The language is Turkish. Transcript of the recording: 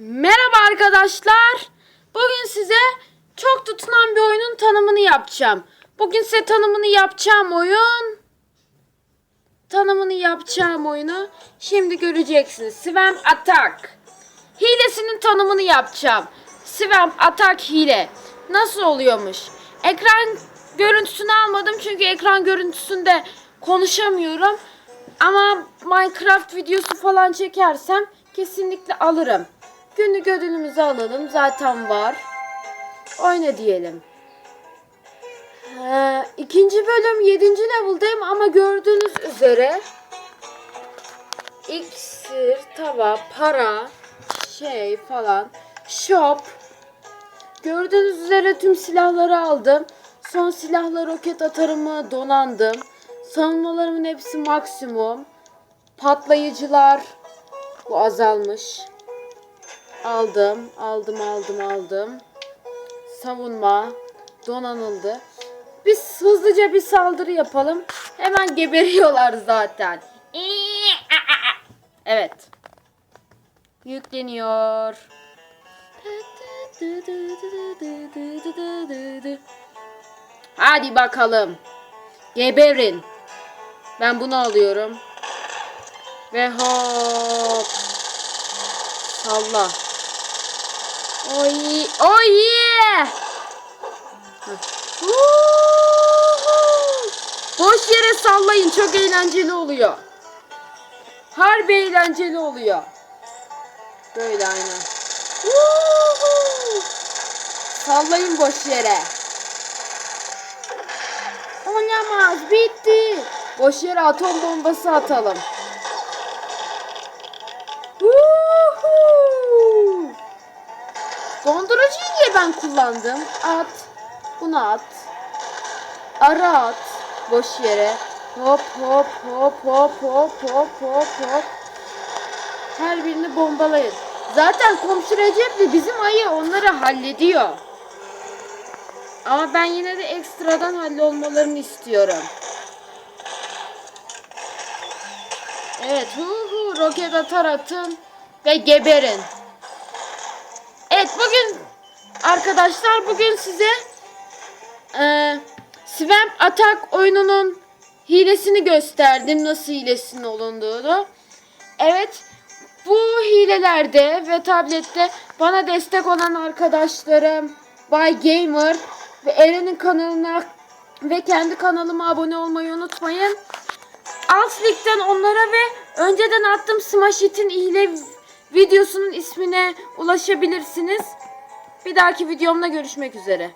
Merhaba arkadaşlar. Bugün size çok tutulan bir oyunun tanımını yapacağım. Bugün size tanımını yapacağım oyun. Tanımını yapacağım oyunu şimdi göreceksiniz. Swamp Attack. Hilesinin tanımını yapacağım. Swamp Attack hile. Nasıl oluyormuş? Ekran görüntüsünü almadım çünkü ekran görüntüsünde konuşamıyorum. Ama Minecraft videosu falan çekersem kesinlikle alırım. Günlük ödülümüzü alalım. Zaten var. Oyna diyelim. Ee, ikinci bölüm 7. level'dayım ama gördüğünüz üzere iksir, tava, para, şey falan, shop. Gördüğünüz üzere tüm silahları aldım. Son silahla roket atarımı donandım. Savunmalarımın hepsi maksimum. Patlayıcılar bu azalmış. Aldım, aldım, aldım, aldım. Savunma donanıldı. Biz hızlıca bir saldırı yapalım. Hemen geberiyorlar zaten. Evet. Yükleniyor. Hadi bakalım. Geberin. Ben bunu alıyorum. Ve hop. Salla. Oy yeah. Heh. Woohoo! Boş yere sallayın çok eğlenceli oluyor. Harbi eğlenceli oluyor. Böyle aynen. Sallayın boş yere. Oynamaz bitti. Boş yere atom bombası atalım. Dondurucuyu niye ben kullandım? At. Bunu at. Ara at. Boş yere. Hop hop hop hop hop hop hop hop. Her birini bombalayın. Zaten komşu Recep'le bizim ayı onları hallediyor. Ama ben yine de ekstradan hallolmalarını istiyorum. Evet, hu hu roket atar atın ve geberin. Evet, bugün arkadaşlar bugün size e, Swamp Attack oyununun hilesini gösterdim. Nasıl hilesinin olunduğunu. Evet, bu hilelerde ve tablette bana destek olan arkadaşlarım Bay Gamer ve Eren'in kanalına ve kendi kanalıma abone olmayı unutmayın. Alt onlara ve önceden attığım Smash Hit'in hile videosunun ismine ulaşabilirsiniz. Bir dahaki videomda görüşmek üzere.